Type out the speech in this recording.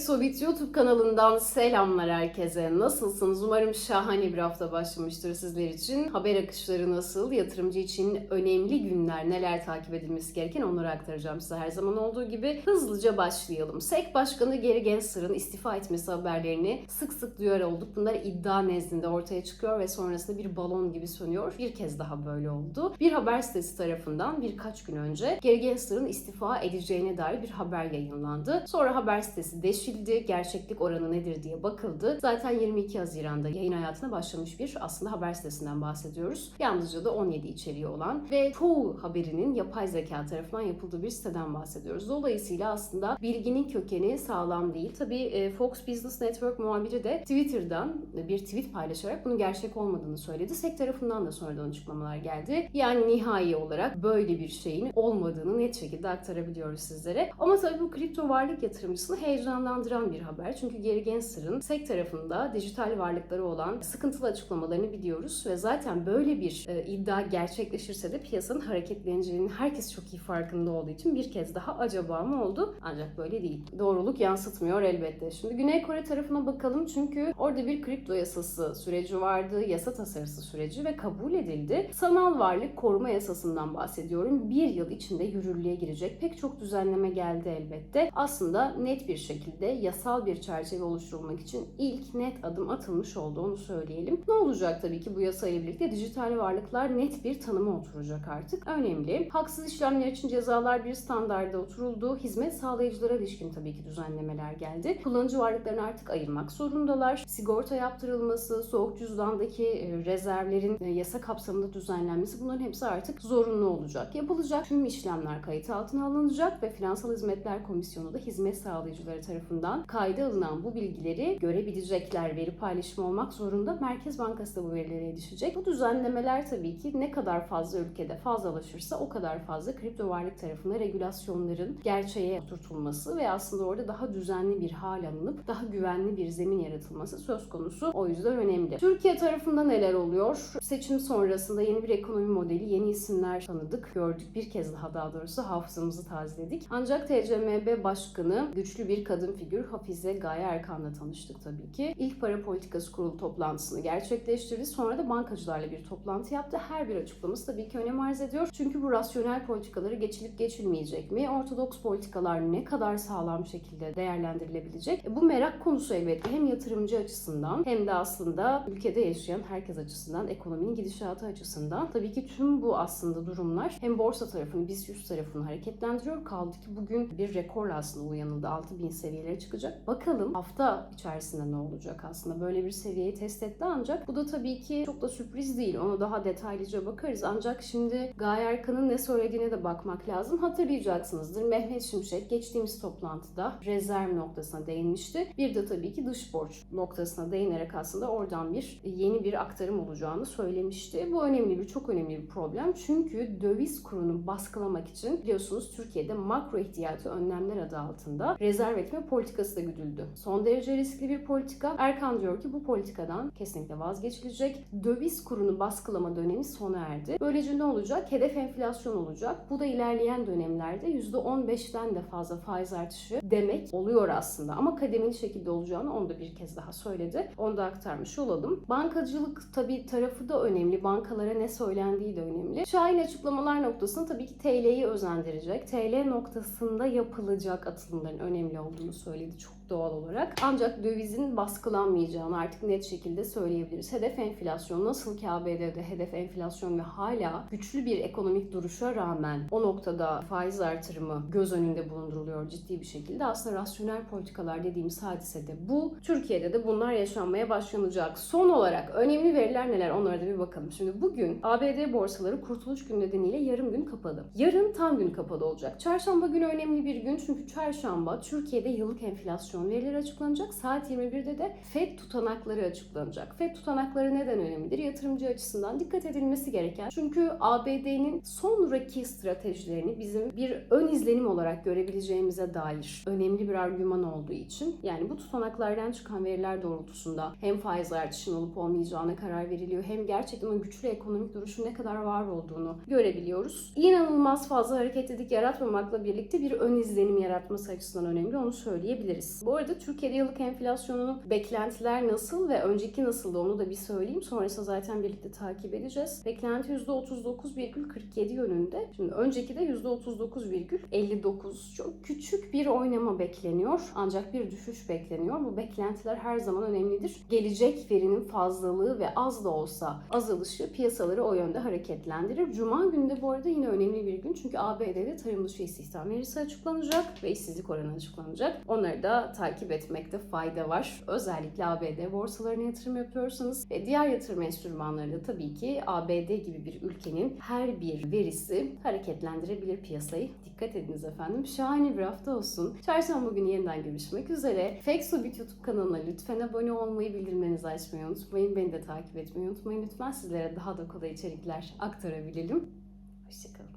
Exobit YouTube kanalından selamlar herkese. Nasılsınız? Umarım şahane bir hafta başlamıştır sizler için. Haber akışları nasıl? Yatırımcı için önemli günler, neler takip edilmesi gereken onları aktaracağım size her zaman olduğu gibi. Hızlıca başlayalım. SEC Başkanı Gary Gensler'ın istifa etmesi haberlerini sık sık duyar olduk. Bunlar iddia nezdinde ortaya çıkıyor ve sonrasında bir balon gibi sönüyor. Bir kez daha böyle oldu. Bir haber sitesi tarafından birkaç gün önce Gary Gensler'ın istifa edeceğine dair bir haber yayınlandı. Sonra haber sitesi deşildi. Gerçeklik oranı nedir diye bakıldı. Zaten 22 Haziran'da yayın hayatına başlamış bir aslında haber sitesinden bahsediyoruz. Yalnızca da 17 içeriği olan ve çoğu haberinin yapay zeka tarafından yapıldığı bir siteden bahsediyoruz. Dolayısıyla aslında bilginin kökeni sağlam değil. Tabii e, Fox Business Network muhabiri de Twitter'dan bir tweet paylaşarak bunun gerçek olmadığını söyledi. SEC tarafından da sonradan açıklamalar geldi. Yani nihai olarak böyle bir şeyin olmadığını net şekilde aktarabiliyoruz sizlere. Ama tabii bu kripto varlık yatırımcısını heyecanlandıran bir haber. Çünkü Gary Gensler'ın SEC tarafında dijital varlıkları olan sıkıntılı açıklamalarını biliyoruz ve zaten böyle bir e, iddia gerçekleşirse de piyasanın hareketleneceğinin herkes çok iyi farkında olduğu için bir kez daha acaba mı oldu? Ancak böyle değil. Doğruluk yansıtmıyor elbette. Şimdi Güney Kore tarafına bakalım çünkü orada bir kripto yasası süreci vardı, yasa tasarısı süreci ve kabul edildi. Sanal varlık koruma yasasından bahsediyorum. Bir yıl içinde yürürlüğe girecek pek çok düzenleme geldi elbette. Aslında net bir şekilde yasal bir çerçeve oluşturulmak için ilk net adım atılmış oldu onu söyleyelim. Ne olacak tabii ki bu yasayla birlikte dijital varlıklar net bir tanıma oturacak artık. Önemli. Haksız işlemler için cezalar bir standarda oturuldu. Hizmet sağlayıcılara ilişkin tabii ki düzenlemeler geldi. Kullanıcı varlıklarını artık ayırmak zorundalar. Sigorta yaptırılması, soğuk cüzdandaki e, rezervlerin e, yasa kapsamında düzenlenmesi bunların hepsi artık zorunlu olacak. Yapılacak tüm işlemler kayıt altına alınacak ve Finansal Hizmetler Komisyonu da hizmet sağlayıcıları tarafından kayda alınan bu bilgileri görebilecekler. Veri paylaşımı olmak zorunda. Merkez Bankası da bu verilere erişecek. Bu düzenlemeler tabii ki ne kadar fazla ülkede fazlalaşırsa o kadar fazla kripto varlık tarafında regülasyonların gerçeğe oturtulması ve aslında orada daha düzenli bir hal alınıp daha güvenli bir zemin yaratılması söz konusu. O yüzden önemli. Türkiye tarafında neler oluyor? Seçim sonrasında yeni bir ekonomi modeli, yeni isimler tanıdık, gördük. Bir kez daha daha doğrusu hafızamızı tazeledik. Ancak TCMB Başkanı güçlü bir kadın figür Hafize Gaye Erkan'la tanıştık tabii ki. İlk para politikası kurulu toplantısını gerçekleştirdi. Sonra da bankacılarla bir toplantı yaptı. Her bir açıklaması tabii ki önem arz ediyor. Çünkü bu rasyonel politikaları geçilip geçilmeyecek mi? Ortodoks politikalar ne kadar sağlam şekilde değerlendirilebilecek? E, Bu merak konusu elbette hem yatırımcı açısından hem de aslında ülkede yaşayan herkes açısından, ekonominin gidişatı açısından. Tabii ki tüm bu aslında durumlar hem borsa tarafını, BIST 100 tarafını hareketlendiriyor. Kaldı ki bugün bir rekorla aslında uyanıldı. 6000 seviyelere çıkacak. Bakalım hafta içerisinde ne olacak aslında. Böyle bir seviyeyi test etti ancak bu da tabii ki çok da sürpriz değil. Ona daha detaylıca bakarız. Ancak şimdi Gaye Erkan'ın ne söylediğine de bakmak lazım. Hatırlayacaksınızdır. Mehmet Şimşek geçtiğimiz toplantıda rezerv noktasına değinmişti. Bir de tabii ki dış borç noktasına değinerek aslında oradan bir yeni bir aktarım olacağını söylemişti. Bu önemli bir, çok önemli bir problem. Çünkü döviz kurunu baskılamak için biliyorsunuz Türkiye'de makro ihtiyati önlemler adı altında rezerv etme politikası da güdüldü. Son derece riskli bir politika. Erkan diyor ki bu politikadan kesinlikle vazgeçilecek. Döviz kurunu baskılama dönemi sona erdi. Böylece ne olacak? Hedef enflasyon olacak. Bu da ilerleyen dönemlerde %15'ten de fazla faiz artışı demek oluyor aslında. Ama kademeli şekilde olacağını onu da bir kez daha söyledi. Onu da aktarmış olalım. Bankacılık tabii tarafı da önemli. Bankalara ne söylendiği de önemli. Şahin açıklamalar noktasında tabii ki TL'yi özendirecek. TL noktasında yapılacak atılımların önemli olduğunu söyledi çok doğal olarak. Ancak dövizin baskılanmayacağını artık net şekilde söyleyebiliriz. Hedef enflasyon nasıl ki ABD'de hedef enflasyon ve hala güçlü bir ekonomik duruşa rağmen o noktada faiz artırımı göz önünde bulunduruluyor ciddi bir şekilde. Aslında rasyonel politikalar dediğimiz hadisede bu. Türkiye'de de bunlar yaşanmaya başlanacak. Son olarak önemli veriler neler onlara da bir bakalım. Şimdi bugün ABD borsaları kurtuluş günü nedeniyle yarım gün kapalı. Yarın tam gün kapalı olacak. Çarşamba günü önemli bir gün çünkü çarşamba Türkiye'de yıllık enflasyon verileri açıklanacak. Saat 21'de de FED tutanakları açıklanacak. FED tutanakları neden önemlidir? Yatırımcı açısından dikkat edilmesi gereken. Çünkü ABD'nin sonraki stratejilerini bizim bir ön izlenim olarak görebileceğimize dair önemli bir argüman olduğu için yani bu tutanaklardan çıkan veriler doğrultusunda hem faiz artışının olup olmayacağına karar veriliyor hem gerçekten o güçlü ekonomik duruşun ne kadar var olduğunu görebiliyoruz. İnanılmaz fazla hareketlilik yaratmamakla birlikte bir ön izlenim yaratması açısından önemli onu söyleyebiliriz. Bu Bu arada Türkiye'de yıllık enflasyonun beklentiler nasıl ve önceki nasıldı onu da bir söyleyeyim. Sonrasında zaten birlikte takip edeceğiz. Beklenti %39,47 yönünde. Şimdi önceki de %39,59. Çok küçük bir oynama bekleniyor. Ancak bir düşüş bekleniyor. Bu beklentiler her zaman önemlidir. Gelecek verinin fazlalığı ve az da olsa azalışı piyasaları o yönde hareketlendirir. Cuma günü de bu arada yine önemli bir gün. Çünkü ABD'de tarım dışı istihdam verisi açıklanacak ve işsizlik oranı açıklanacak. Onları da takip etmekte fayda var. Özellikle ABD borsalarına yatırım yapıyorsanız ve diğer yatırım enstrümanlarında tabii ki ABD gibi bir ülkenin her bir verisi hareketlendirebilir piyasayı. Dikkat ediniz efendim. Şahane bir hafta olsun. Çarşamba günü yeniden görüşmek üzere. Fexobit YouTube kanalına lütfen abone olmayı, bildirimlerinizi açmayı unutmayın. Beni de takip etmeyi unutmayın. Lütfen sizlere daha da kolay içerikler aktarabilelim. Hoşçakalın.